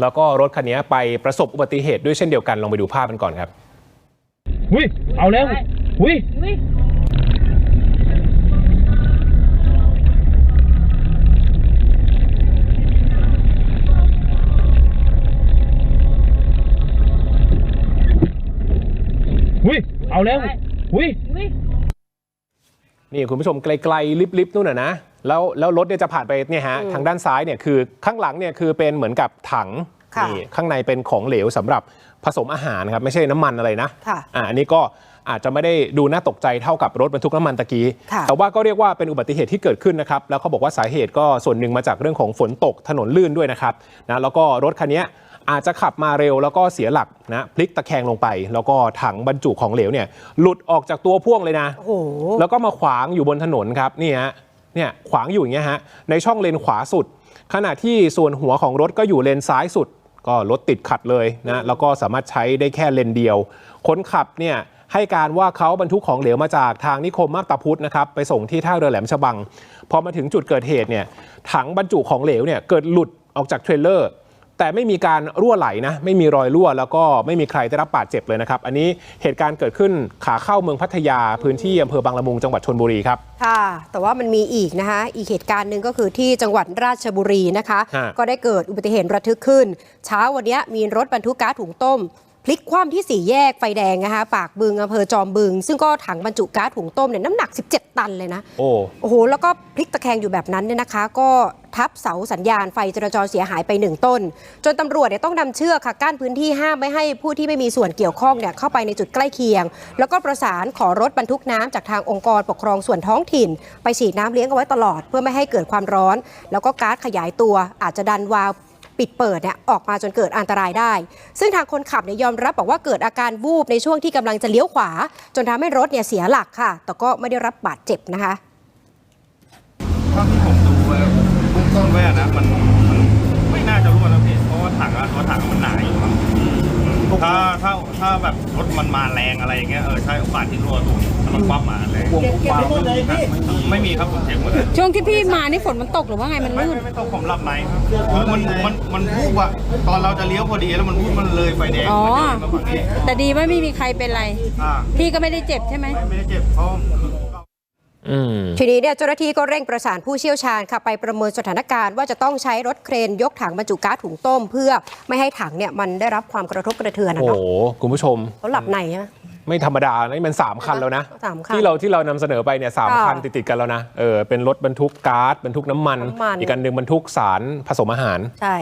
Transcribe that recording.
แล้วก็รถคันนี้ไปประสบอุบัติเหตุด้วยเช่นเดียวกันลองไปดูภาพกันก่อนครับอุ้ยเอาแล้วอุ้ยอุ้ยเอาแล้วอุ้ยนี่คุณผู้ชมไกลๆลิบๆนู่นน่ะนะ แล้วแล้วรถเนี่ยจะผ่านไปเนี่ยฮะทางด้านซ้ายเนี่ยคือข้างหลังเนี่ยคือเป็นเหมือนกับถังค่ะนี่ข้างในเป็นของเหลวสำหรับผสมอาหารครับไม่ใช่น้ำมันอะไรนะค่ะอ่าอันนี้ก็อาจจะไม่ได้ดูน่าตกใจเท่ากับรถบรรทุกน้ำมันตะกี้ ค่ะ แต่ว่าก็เรียกว่าเป็นอุบัติเหตุที่เกิดขึ้นนะครับ แล้วเขาบอกว่าสาเหตุก็ส่วนหนึ่งมาจากเรื่องของฝนตกถนนลื่นด้วยนะครับนะแล้วก็รถคันนี้อาจจะขับมาเร็วแล้วก็เสียหลักนะพลิกตะแคงลงไป แล้วก็ถังบรรจุของเหลวเนี่ยหลุดออกจากตัวพ่วงเลยนะ โอ้โห แล้วก็มาขวางอยู่บนถนนครับนี่ฮะ เนี่ยขวางอยู่อย่างเงี้ยฮะในช่องเลนขวาสุด ขณะที่ส่วนหัวของรถก็อยู่เลนซ้ายสุด ก็รถติดขัดเลยนะแล้วก็สามารถใช้ได้แค่เลนเดียว คนขับเนี่ยให้การว่าเขาบรรทุกของเหลวมาจากทางนิคมมาบตาพุธนะครับไปส่งที่ท่าเรือแหลมฉบังพอมาถึงจุดเกิดเหตุเนี่ยถังบรรจุของเหลวเนี่ยเกิดหลุดออกจากเทรลเลอร์ แต่ไม่มีการรั่วไหลนะไม่มีรอยรั่ว แล้วก็ไม่มีใครได้รับบาดเจ็บเลยนะครับ อันนี้เหตุการณ์เกิดขึ้นขาเข้าเมืองพัทยาพื้นที่อำเภอบางละมุงจังหวัดชนบุรีครับค่ะ แต่ว่ามันมีอีกนะคะ อีกเหตุการณ์หนึ่งก็คือที่จังหวัดราชบุรีนะคะฮะก็ได้เกิดอุบัติเหตุระทึกขึ้น เช้าวันนี้มีรถบรรทุกก๊าซถุงต้ม พลิกคว่ำที่สี่แยกไฟแดงนะคะปากบึงอำเภอจอมบึง ซึ่งก็ถังบรรจุก๊าซถุงต้มเนี่ยน้ำหนัก 17 ตันเลยนะ โอ้โอ้โห แล้วก็พลิกตะแคงอยู่แบบนั้นเนี่ยนะคะ ก็ทับเสาสัญญาณไฟจราจรเสียหายไปหนึ่งต้น จนตำรวจเนี่ยต้องนำเชือกค่ะกั้นพื้นที่ห้ามไม่ให้ผู้ที่ไม่มีส่วนเกี่ยวข้องเนี่ยเข้าไปในจุดใกล้เคียง แล้วก็ประสานขอรถบรรทุกน้ำจากทางองค์กรปกครองส่วนท้องถิ่น ไปฉีดน้ำเลี้ยงเอาไว้ตลอด เพื่อไม่ให้เกิดความร้อน แล้วก็ก๊าซขยายตัวอาจจะดันวาล์ว ปิดเปิดเนี่ยออกมาจนเกิดอันตรายได้ ซึ่งทางคนขับเนี่ยยอมรับบอกว่าเกิดอาการวูบในช่วงที่กำลังจะเลี้ยวขวา จนทำให้รถเนี่ยเสียหลักค่ะ แต่ก็ไม่ได้รับบาดเจ็บนะคะเท่าที่ผมดูไว้เบื้องต้นแว้อะนะมันมันไม่น่าจะรั่วแล้วพี่เพราะว่าถังอะตัวถังมันหนาอยู่ครับ ถ้าถ้าถ้าแบบรถมันมาแรงอะไรอย่างเงี้ยเออใช่โอกาสที่รั่วสูงถ้ามันคว่ำมาแรงไม่มีครับผมเช็คหมดเลยช่วงที่พี่มานี่ฝนมันตกหรือว่าไงมันไม่ลื่น ไม่ไม่ต้องผมหลับในครับคือมันมันมันวูบอะตอนเราจะเลี้ยวพอดีแล้วมันวูบมันเลยไฟแดงอ๋อ มันจะเลยมาฝั่งนี้แต่ดีว่าไม่มีใครเป็นไร อ่าพี่ก็ไม่ได้เจ็บใช่ไหม ไม่ไม่ได้เจ็บเพราะอืม ทีนี้เนี่ยเจ้าหน้าที่ก็เร่งประสานผู้เชี่ยวชาญค่ะไปประเมินสถานการณ์ว่าจะต้องใช้รถเครนยกถังบรรจุก๊าซถุงต้ม เพื่อไม่ให้ถังเนี่ยมันได้รับความกระทบกระเทือนนะโอ้เนาะโหคุณผู้ชม เขาหลับในนะไม่ธรรมดานะนี่มัน 3 คันแล้วนะ สามคันที่เราที่เรานำเสนอไปเนี่ยสามค่ะคันติดๆกันแล้วนะเออเป็นรถบรรทุกก๊าซบรรทุกน้ำมัน น้ำมัน อีกคันหนึ่งบรรทุกสารผสมอาหาร ใช่